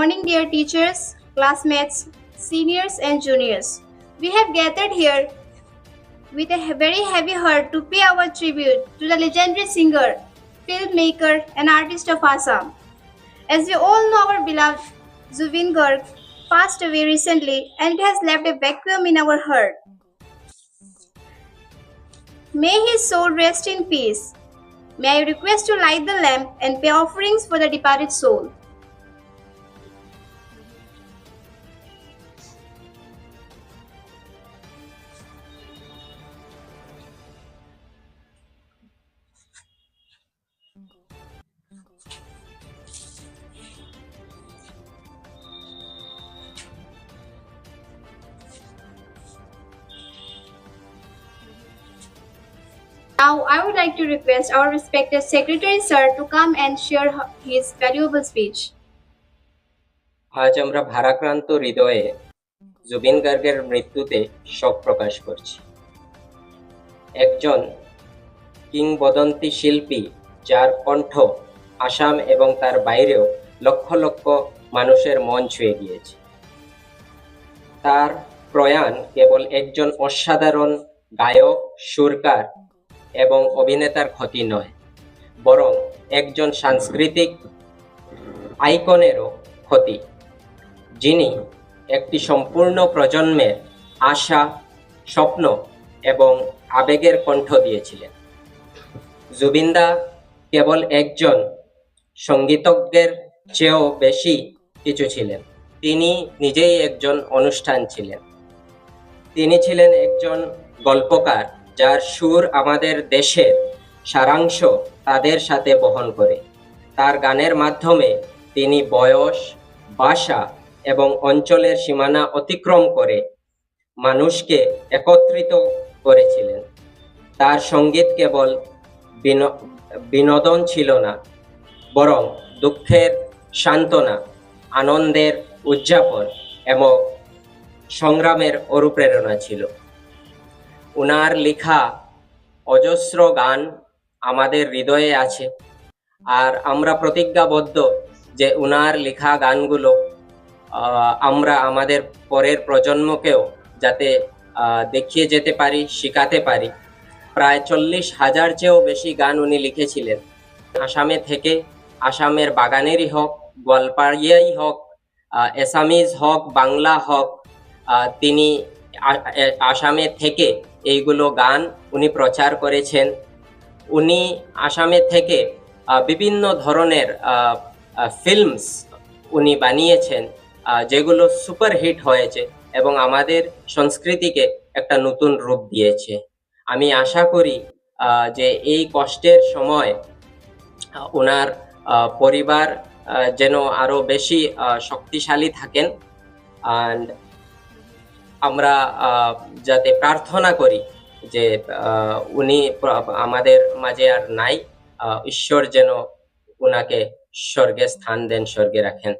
morning, dear teachers, classmates, seniors, and juniors. We have gathered here with a very heavy heart to pay our tribute to the legendary singer, filmmaker, and artist of Assam. As we all know, our beloved Zubin Garg passed away recently and it has left a vacuum in our heart. May his soul rest in peace. May I request to light the lamp and pay offerings for the departed soul. Now, I would like to request our respected Secretary Sir to come and share his valuable speech. আজ আমরা ভারাক্রান্ত হৃদয়ে জুবিন গার্গের মৃত্যুতে শোক প্রকাশ করছি একজন কিংবদন্তি শিল্পী যার কণ্ঠ আসাম এবং তার বাইরেও লক্ষ লক্ষ মানুষের মন ছুঁয়ে গিয়েছে তার প্রয়াণ কেবল একজন অসাধারণ গায়ক সুরকার এবং অভিনেতার ক্ষতি নয়, বরং একজন সাংস্কৃতিক আইকনেরও ক্ষতি, যিনি একটি সম্পূর্ণ প্রজন্মের আশা, স্বপ্ন এবং আবেগের কণ্ঠ দিয়েছিলেন। জুবিনদা কেবল একজন সঙ্গীতজ্ঞের চেয়েও বেশি কিছু ছিলেন। তিনি নিজেই একজন অনুষ্ঠান ছিলেন। তিনি ছিলেন একজন গল্পকার যার সুর আমাদের দেশের সারাংশ তাদের সাথে বহন করে। তার গানের মাধ্যমে তিনি বয়স, ভাষা এবং অঞ্চলের সীমানা অতিক্রম করে মানুষকে একত্রিত করেছিলেন। তার সংগীত কেবল বিনো- বিনোদন ছিল না, বরং দুঃখের সান্ত্বনা, আনন্দের উদযাপন এবং সংগ্রামের অনুপ্রেরণা ছিল। উনার লেখা অজস্র গান আমাদের হৃদয়ে আছে। আর আমরা প্রতিজ্ঞাবদ্ধ যে উনার লেখা গানগুলো আমরা আমাদের পরের প্রজন্মকেও যাতে দেখিয়ে যেতে পারি শেখাতে পারি। প্রায় চল্লিশ হাজার চেয়েও বেশি গান উনি লিখেছিলেন। আসামে থেকে আসামের বাগানেরই হোক গোয়ালপাড়িয়াই হোক আহ, এসামিজ হোক বাংলা হোক তিনি আসামে থেকে এইগুলো গান উনি প্রচার করেছেন। উনি আসামে থেকে বিভিন্ন ধরনের ফিল্মস উনি বানিয়েছেন যেগুলো সুপারহিট হয়েছে এবং আমাদের সংস্কৃতিকে একটা নতুন রূপ দিয়েছে। আমি আশা করি যে এই কষ্টের সময় ওনার পরিবার যেন আরও বেশি শক্তিশালী থাকেন। অ্যান্ড আমরা যাতে প্রার্থনা করি যে উনি আমাদের মাঝে আর নাই ঈশ্বর যেন ওনাকে স্বর্গে স্থান দেন, স্বর্গে রাখেন।